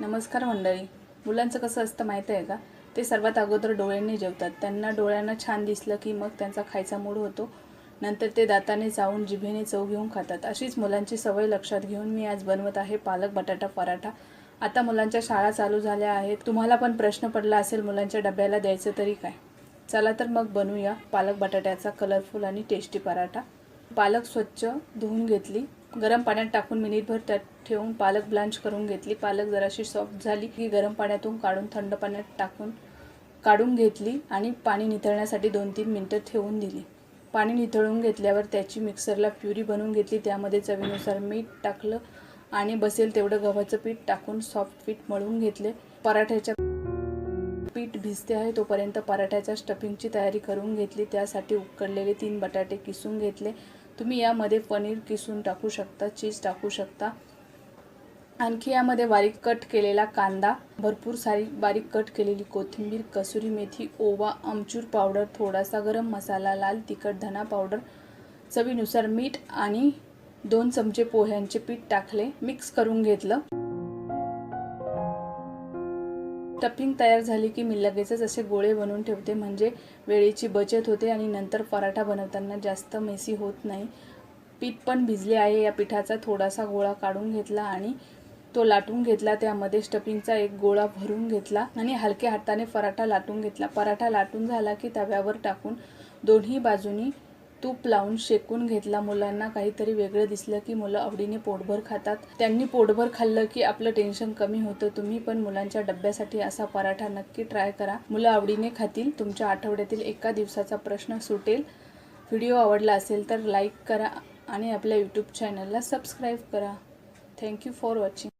नमस्कार मंडळी. मुलांचं कसं असतं माहीत आहे का? ते सर्वात अगोदर डोळ्यांनी जेवतात. त्यांना डोळ्यांना छान दिसलं की मग त्यांचा खायचा मूड होतो. नंतर ते दाताने चावून जिभेने चव घेऊन खातात. अशीच मुलांची सवय लक्षात घेऊन मी आज बनवत आहे पालक बटाटा पराठा. आता मुलांच्या शाळा चालू झाल्या आहेत. तुम्हाला पण प्रश्न पडला असेल मुलांच्या डब्याला द्यायचं तरी काय? चला तर मग बनवूया पालक बटाट्याचा कलरफुल आणि टेस्टी पराठा. पालक स्वच्छ धुवून घेतली. गरम पाण्यात टाकून मिनिटभर त्यात ठेवून पालक ब्लांच करून घेतली. पालक जराशी सॉफ्ट झाली की गरम पाण्यातून काढून थंड पाण्यात टाकून काढून घेतली आणि पाणी निथळण्यासाठी दोन तीन मिनटं ठेवून दिली. पाणी निथळून घेतल्यावर त्याची मिक्सरला प्युरी बनवून घेतली. त्यामध्ये चवीनुसार मीठ टाकलं आणि बसेल तेवढं गव्हाचं पीठ टाकून सॉफ्ट पीठ मळून घेतले. पराठ्याच्या पीठ भिजते आहे तोपर्यंत पराठ्याच्या स्टफिंगची तयारी करून घेतली. त्यासाठी उकडलेले तीन बटाटे किसून घेतले. तुम्ही यामध्ये पनीर किसून टाकू शकता चीज टाकू शकता. आणखी यामध्ये बारीक कट केलेला कांदा भरपूर सारी बारीक कट केलेली कोथिंबीर कसुरी मेथी ओवा आमचूर पावडर थोडासा गरम मसाला लाल तिखट धना पावडर चवीनुसार मीठ आणि दोन चमचे पोह्यांचे पीठ टाकले मिक्स करून घेतलं. टपिंग तयार झाली की मी लगेचच असे गोळे बनवून ठेवते. म्हणजे वेळेची बचत होते आणि नंतर पराठा बनवताना जास्त मेसी होत नाही. पीठ पण भिजले आहे. या पिठाचा थोडासा गोळा काढून घेतला आणि तो लाटून घेतला. त्यामध्ये स्टफिंगचा एक गोळा भरून घेतला आणि हलक्या हाताने पराठा लाटून घेतला. पराठा लाटून झाला की तव्यावर टाकून दोन्ही बाजूनी तूप लावून शेकून घेतला. मुलांना काहीतरी वेगळं दिसलं की मुलं आवडीने पोटभर खातात. त्यांनी पोटभर खाल्लं की आपलं टेन्शन कमी होतं. तुम्ही पण मुलांच्या डब्यासाठी असा पराठा नक्की ट्राय करा. मुलं आवडीने खातील. तुमच्या आठवड्यातील एका दिवसाचा प्रश्न सुटेल. व्हिडिओ आवडला असेल तर लाईक करा आणि आपल्या यूट्यूब चॅनलला सबस्क्राईब करा. Thank you for watching